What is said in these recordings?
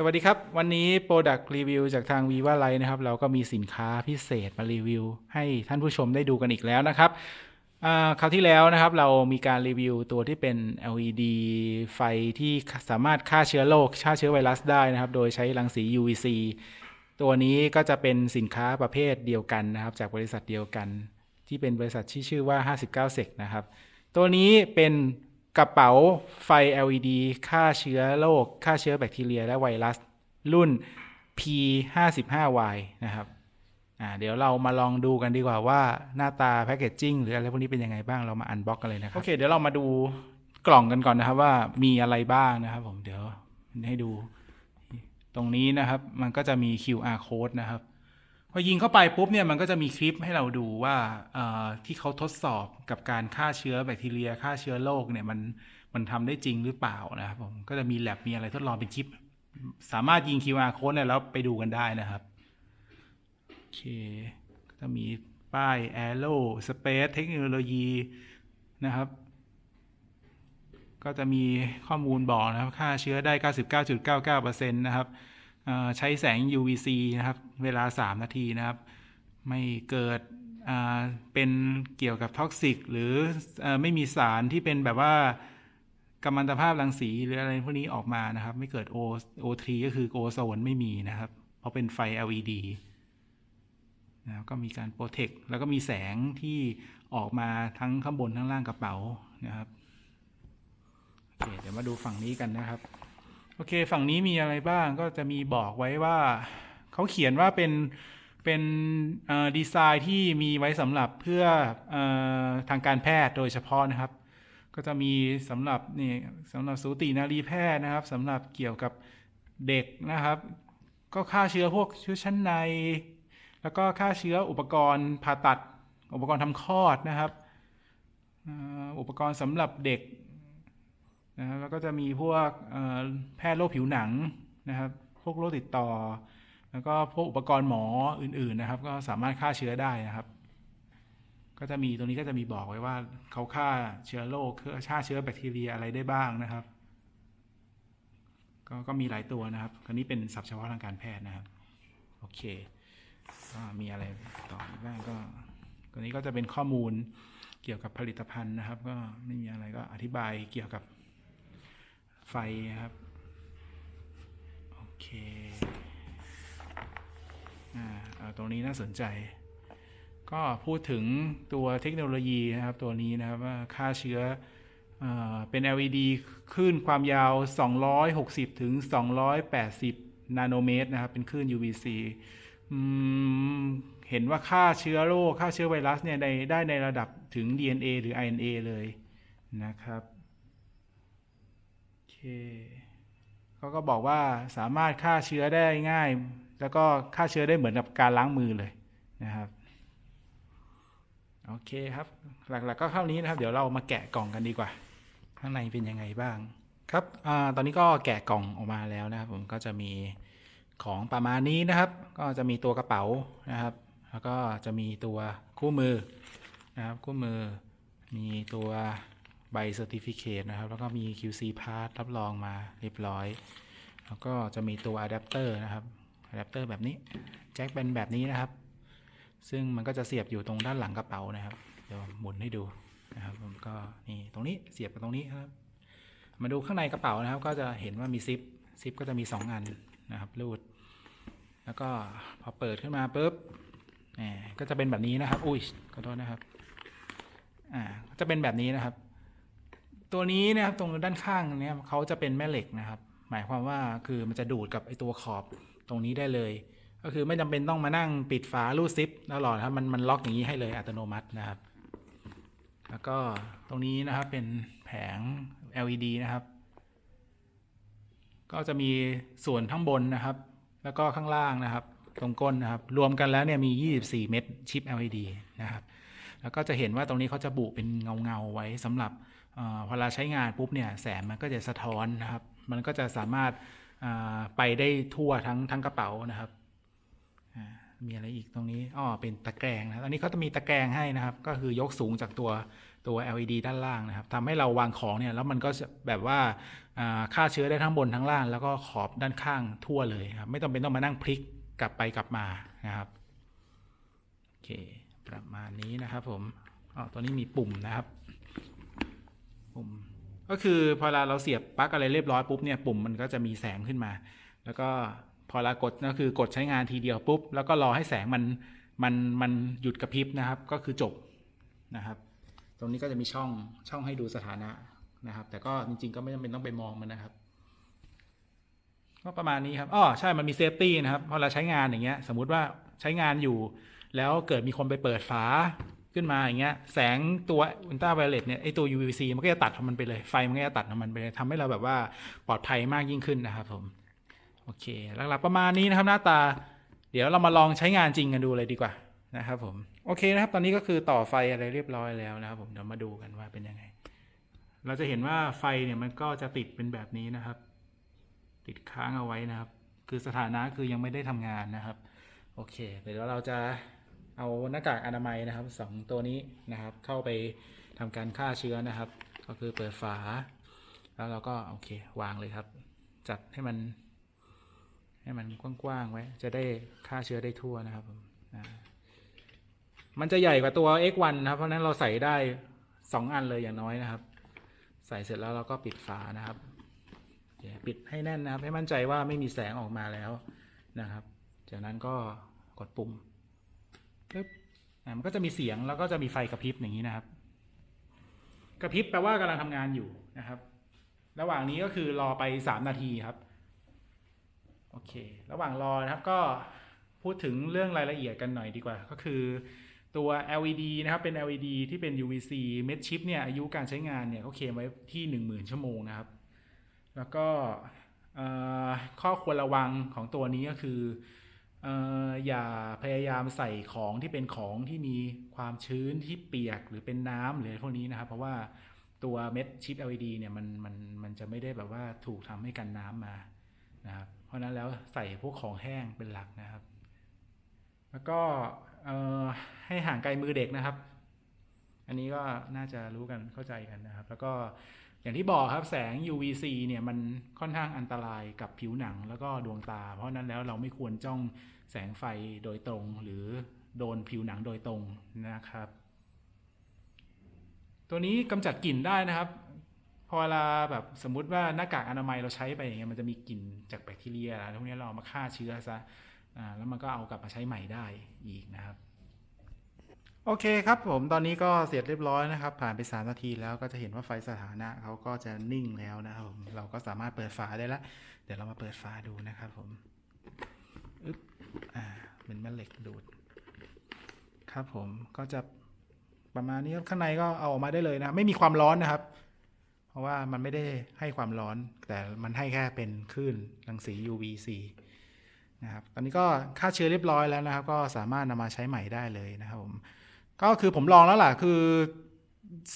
สวัสดีครับ วันนี้ Product Review จากทาง Viva Light นะครับ เราก็มีสินค้าพิเศษมารีวิว ให้ท่านผู้ชมได้ดูกันอีกแล้วนะครับคราวที่แล้วนะครับเรามีการรีวิวตัวที่เป็น LED ไฟที่สามารถฆ่าเชื้อโรคฆ่าเชื้อไวรัสได้นะครับ โดยใช้รังสี UVC ตัวนี้ก็จะเป็นสินค้าประเภทเดียวกันนะครับ จากบริษัทเดียวกัน ที่เป็นบริษัทที่ชื่อว่า 59เซกนะครับ ตัวนี้เป็น กระเป๋าไฟ LED ฆ่าเชื้อโรคฆ่าเชื้อแบคทีเรียและไวรัส รุ่น P55Y นะครับเดี๋ยวเรามาลองดูกันดีกว่าว่าหน้าตาแพคเกจจิ้งหรืออะไรพวกนี้เป็นยังไงบ้างเรามาอันบ็อกกันเลยนะครับ โอเคเดี๋ยวเรามาดูกล่องกันก่อนนะครับว่ามีอะไรบ้างนะครับผมเดี๋ยวให้ดู ตรงนี้นะครับมันก็จะมี QR code นะครับ อยิงเข้าไปปุ๊บเนี่ยมันก็จะมีคลิปให้เราดูว่าที่เขาทดสอบกับการฆ่าเชื้อแบคทีเรียฆ่าเชื้อโรคเนี่ยมันมันทำได้จริงหรือเปล่านะครับผมก็จะมีแลบมีอะไรทดลองเป็นคลิป สามารถยิง QR code เนี่ยแล้วไปดูกันได้นะครับโอเคก็จะมีป้าย Aero Space Technology นะครับ ก็จะมีข้อมูลบอกนะครับฆ่าเชื้อได้ 99.99%นะครับ ใช้แสง UVC นะครับ เวลา 3 นาทีนะครับ ไม่เกิดเป็นเกี่ยวกับท็อกซิกหรืออไม่มีสารที่เป็นแบบว่ากัมมันตภาพรังสีหรืออะไรพวกนี้ออกมานะครับ ไม่เกิด O O3 ก็คือโอโซนไม่มีนะครับ เพราะเป็นไฟ LED นะครับก็มีการโปรเทคแล้วก็มีแสงที่ออกมาทั้งข้างบนทั้งล่างกระเป๋านะครับโอเคเดี๋ยวมาดูฝั่งนี้กันนะครับ โอเค ฝั่งนี้มีอะไรบ้างก็จะมีบอกไว้ว่าเขาเขียนว่าเป็นเป็นดีไซน์ที่มีไว้สำหรับเพื่อออทางการแพทย์โดยเฉพาะนะครับ ก็จะมีสำหรับนี่สำหรับสูตินารีแพทย์นะครับสำหรับเกี่ยวกับเด็กนะครับ ก็ฆ่าเชื้อพวกเชุดชั้นใน แล้วก็ฆ่าเชื้ออุปกรณ์ผ่าตัด อุปกรณ์ทำคลอดนะครับ อุปกรณ์สำหรับเด็ก นะครับแล้วก็จะมีพวกแพทย์โรคผิวหนังนะครับพวกโรคติดต่อ แล้วก็พวกอุปกรณ์หมออื่นๆนะครับ ก็สามารถฆ่าเชื้อได้นะครับ ก็จะมีตรงนี้ก็จะมีบอกไว้ว่าเขาฆ่าเชื้อโรคฆ่าเชื้อแบคทีเรียอะไรได้บ้างนะครับก็ก็มีหลายตัวนะครับอันนี้เป็นศัพท์เฉพาะทางการแพทย์นะครับ โอเคก็มีอะไรต่ออีกบ้างก็ตัวนี้ก็จะเป็นข้อมูลเกี่ยวกับผลิตภัณฑ์นะครับ ก็ไม่มีอะไรก็อธิบายเกี่ยวกับ ไฟครับ โอเคอ่าตรงนี้น่าสนใจ ก็พูดถึงตัวเทคโนโลยีนะครับ ตัวนี้นะครับว่าค่าเชื้อเอเป็น LED คลื่นความยาว 260 ถึง 280 นาโนเมตรนะครับ เป็นคลื่น UVC เห็นว่าค่าเชื้อโรค ค่าเชื้อไวรัสเนี่ยได้ในระดับถึง DNA หรือ RNA เลยนะครับ เขาก็บอกว่าสามารถฆ่าเชื้อได้ง่าย แล้วก็ฆ่าเชื้อได้เหมือนกับการล้างมือเลยนะครับโอเคครับ หลักๆก็เท่านี้นะครับ เดี๋ยวเรามาแกะกล่องกันดีกว่า ข้างในเป็นยังไงบ้างครับอตอนนี้ก็แกะกล่องออกมาแล้วนะครับ ผมก็จะมีของประมาณนี้นะครับ ก็จะมีตัวกระเป๋านะครับ แล้วก็จะมีตัวคู่มือนะครับ คู่มือ มีตัว ใบเซอร์ติฟิเคตนะครับ แล้วก็มี QC part รับรองมาเรียบร้อย แล้วก็จะมีตัวอะแดปเตอร์นะครับอะแดปเตอร์แบบนี้แจ็คเป็นแบบนี้นะครับ ซึ่งมันก็จะเสียบอยู่ตรงด้านหลังกระเป๋านะครับ เดี๋ยวหมุนให้ดูนะครับผมก็นี่ตรงนี้เสียบกับตรงนี้ครับ มาดูข้างในกระเป๋านะครับ ก็จะเห็นว่ามีซิปซิปก็จะมี 2 อันนะครับรูด แล้วก็พอเปิดขึ้นมาปุ๊บก็จะเป็นแบบนี้นะครับ อุ้ยขอโทษนะครับ อ่า จะเป็นแบบนี้นะครับ ตัวนี้นะครับตรงด้านข้างเนี้ยเขาจะเป็นแม่เหล็กนะครับ หมายความว่าคือมันจะดูดกับไอตัวขอบตรงนี้ได้เลย ก็คือไม่จำเป็นต้องมานั่งปิดฝาลูดซิปตลอดครับมันมันล็อกอย่างนี้ให้เลยอัตโนมัตินะครับ แล้วก็ตรงนี้นะครับเป็นแผง LED นะครับ ก็จะมีส่วนข้างบนนะครับ แล้วก็ข้างล่างนะครับ ตรงก้นนะครับ รวมกันแล้วเนี่ยมี 24 เม็ดชิป LED นะครับ แล้วก็จะเห็นว่าตรงนี้เขาจะบุเป็นเงาเงาไว้สำหรับ เอ่อเวลาใช้งานปุ๊บเนี่ยแสงมันก็จะสะท้อนนะครับ มันก็จะสามารถไปได้ทั่วทั้งทั้งกระเป๋านะครับมีอะไรอีกตรงนี้อ๋อเป็นตะแกรงนะอันนี้เขาจะมีตะแกรงให้นะครับ ก็คือยกสูงจากตัวตัว LED ด้านล่างนะครับทำให้เราวางของเนี่ยแล้วมันก็แบบว่าฆ่าเชื้อได้ทั้งบนทั้งล่าง แล้วก็ขอบด้านข้างทั่วเลยครับ ไม่ต้องเป็นต้องมานั่งพลิกกลับไปกลับมานะครับโอเคประมาณนี้นะครับผมอ๋อตัวนี้มีปุ่มนะครับ ปุ่ม ก็คือพอเราเราเสียบปลั๊กอะไรเรียบร้อยปุ๊บเนี่ยปุ่มมันก็จะมีแสงขึ้นมา แล้วก็พอเรากดก็คือกดใช้งานทีเดียวปุ๊บ แล้วก็รอให้แสงมันมันมันหยุดกระพริบนะครับ ก็คือจบนะครับ ตรงนี้ก็จะมีช่องช่องให้ดูสถานะนะครับ แต่ก็จริง ๆ ก็ไม่จำเป็นต้องไปมองมันนะครับก็ประมาณนี้ครับอ๋อใช่ มันมีเซฟตี้นะครับ พอเราใช้งานอย่างเงี้ย สมมุติว่าใช้งานอยู่ แล้วเกิดมีคนไปเปิดฝา ขึ้นมาอย่างเงี้ยแสงตัวอุลตราไวโอเลตเนี่ยไอตัว UVC มันก็จะตัดของมันไปเลยไฟมันก็จะตัดของมันไปเลยทำให้เราแบบว่าปลอดภัยมากยิ่งขึ้นนะครับผมโอเคหลักๆประมาณนี้นะครับหน้าตา เดี๋ยวเรามาลองใช้งานจริงกันดูเลยดีกว่านะครับผมโอเคนะครับ ตอนนี้ก็คือต่อไฟอะไรเรียบร้อยแล้วนะครับผมเดี๋ยวมาดูกันว่าเป็นยังไง เราจะเห็นว่าไฟเนี่ยมันก็จะติดเป็นแบบนี้นะครับ ติดค้างเอาไว้นะครับ คือสถานะคือยังไม่ได้ทำงานนะครับ โอเคเดี๋ยวเราจะ เอาหน้ากากอนามัยนะครับสองตัวนี้นะครับ เข้าไปทำการฆ่าเชื้อนะครับ ก็คือเปิดฝา แล้วเราก็โอเควางเลยครับ จัดให้มัน ให้มันกว้างๆไว้ จะได้ฆ่าเชื้อได้ทั่วนะครับมันจะใหญ่กว่าตัว X1 นะครับ เพราะนั้นเราใส่ได้สองอันเลยอย่างน้อยนะครับ ใส่เสร็จแล้วเราก็ปิดฝานะครับปิดให้แน่นนะครับ ให้มั่นใจว่าไม่มีแสงออกมาแล้วนะครับ จากนั้นก็กดปุ่ม ปึ๊บอ่ามันก็จะมีเสียงแล้วก็จะมีไฟกระพริบอย่างนี้นะครับ กระพริบแปลว่ากำลังทำงานอยู่นะครับ ระหว่างนี้ก็คือรอไปสามนาทีครับโอเค ระหว่างรอนะครับก็พูดถึงเรื่องรายละเอียดกันหน่อยดีกว่า ก็คือตัว LED นะครับ เป็น LED ที่เป็น UVC เม็ดชิปเนี่ยอายุการใช้งานเนี่ยเขาเคลมไว้ที่ 10,000 ชั่วโมงนะครับ แล้วก็ข้อควรระวังของตัวนี้ก็คือ อย่าพยายามใส่ของที่เป็นของที่มีความชื้นที่เปียกหรือเป็นน้ำหรือะไรพวกนี้นะครับ เพราะว่าตัวเม็ดชิป LED เนี่ยมันมันมันจะไม่ได้แบบว่าถูกทำให้กันน้ำมานะครับ เพราะนั้นแล้วใส่พวกของแห้งเป็นหลักนะครับ แล้วก็ให้ห่างไกลมือเด็กนะครับ อันนี้ก็น่าจะรู้กันเข้าใจกันนะครับ แล้วก็ อย่างที่บอกครับแสง UVC เนี่ยมันค่อนข้างอันตรายกับผิวหนังแล้วก็ดวงตา เพราะนั้นแล้วเราไม่ควรจ้องแสงไฟโดยตรง หรือโดนผิวหนังโดยตรงนะครับ ตัวนี้กำจัดกลิ่นได้นะครับพอเวลาแบบสมมุติว่าหน้ากากอนามัยเราใช้ไปอย่างเงี้ยมันจะมีกลิ่นจากแบคทีเรียอะไรพวกนี้เราเอามาฆ่าเชื้อซะอ่าแล้วมันก็เอากลับมาใช้ใหม่ได้อีกนะครับ โอเคครับผมตอนนี้ก็เสร็จเรียบร้อยนะครับ ผ่านไป 3 นาทีแล้วก็จะเห็นว่าไฟสถานะเขาก็จะนิ่งแล้วนะครับผมเราก็สามารถเปิดฝาได้แล้วเดี๋ยวเรามาเปิดฝาดูนะครับผมอึ๊บอ่าเป็นแม่เหล็กดูด ครับผมก็จะประมาณนี้ครับข้างในก็เอาออกมาได้เลยนะ ไม่มีความร้อนนะครับ เพราะว่ามันไม่ได้ให้ความร้อน แต่มันให้แค่เป็นคลื่นรังสี UVC นะครับตอนนี้ก็ฆ่าเชื้อเรียบร้อยแล้วนะครับ ก็สามารถนำมาใช้ใหม่ได้เลยนะครับผม ก็คือผมลองแล้วล่ะ คือ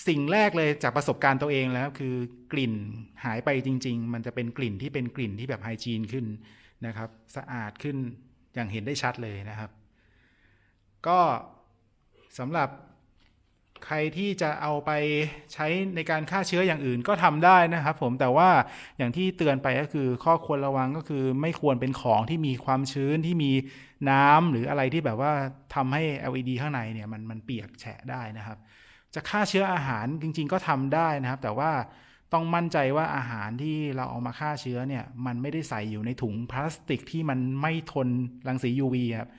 สิ่งแรกเลยจากประสบการณ์ตัวเองแล้วคือกลิ่นหายไปจริง ๆ มันจะเป็นกลิ่นที่เป็นกลิ่นที่แบบไฮจีนขึ้นนะครับ สะอาดขึ้นอย่างเห็นได้ชัดเลยนะครับ ก็สำหรับ ใครที่จะเอาไปใช้ในการฆ่าเชื้ออย่างอื่นก็ทำได้นะครับผมแต่ว่าอย่างที่เตือนไปก็คือข้อควรระวังก็คือไม่ควรเป็นของที่มีความชื้นที่มีน้ำหรืออะไรที่แบบว่าทำให้ LED ข้างในเนี่ยมันมันเปียกแฉะได้นะครับ จะฆ่าเชื้ออาหารจริง ๆ ก็ทำได้นะครับ แต่ว่าต้องมั่นใจว่าอาหารที่เราเอามาฆ่าเชื้อเนี่ยมันไม่ได้ใส่อยู่ในถุงพลาสติกที่มันไม่ทนรังสี UV ครับ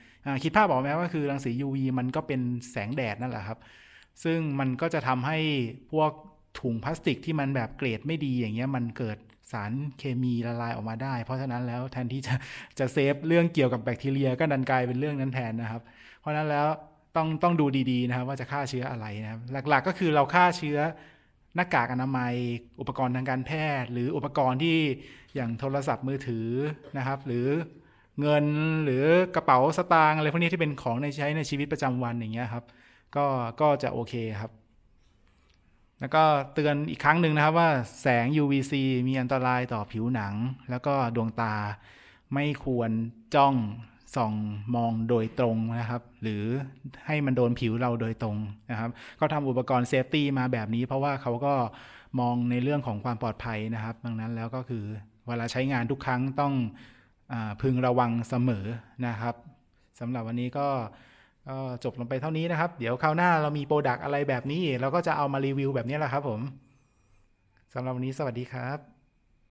คิดภาพออกไหมว่าคือรังสี UV มันก็เป็นแสงแดดนั่นแหละครับ ซึ่งมันก็จะทำให้พวกถุงพลาสติกที่มันแบบเกรดไม่ดีอย่างเงี้ยมันเกิดสารเคมีละลายออกมาได้ เพราะฉะนั้นแล้วแทนที่จะจะเซฟเรื่องเกี่ยวกับแบคทีเรียก็ดันกลายเป็นเรื่องนั้นแทนนะครับ เพราะฉะนั้นแล้วต้องต้องดูดีๆนะครับว่าจะฆ่าเชื้ออะไรนะครับ หลักๆก็คือเราฆ่าเชื้อหน้ากากอนามัย อุปกรณ์ทางการแพทย์ หรืออุปกรณ์ที่อย่างโทรศัพท์มือถือนะครับ หรือเงินหรือกระเป๋าสตางค์อะไรพวกนี้ที่เป็นของในใช้ในชีวิตประจำวันอย่างเงี้ยครับ ก็ก็จะโอเคครับ แล้วก็เตือนอีกครั้งหนึ่งนะครับว่าแสง UVC มีอันตรายต่อผิวหนัง แล้วก็ดวงตาไม่ควรจ้องส่องมองโดยตรงนะครับ หรือให้มันโดนผิวเราโดยตรงนะครับเขาทำอุปกรณ์เซฟตี้มาแบบนี้ เพราะว่าเขาก็มองในเรื่องของความปลอดภัยนะครับ ดังนั้นแล้วก็คือเวลาใช้งานทุกครั้งต้องอพึงระวังเสมอนะครับสำหรับวันนี้ก็ ก็จบลงไปเท่านี้นะครับ เดี๋ยวคราวหน้าเรามีโปรดักอะไรแบบนี้ เราก็จะเอามารีวิวแบบนี้แหละครับผมสำหรับวันนี้สวัสดีครับ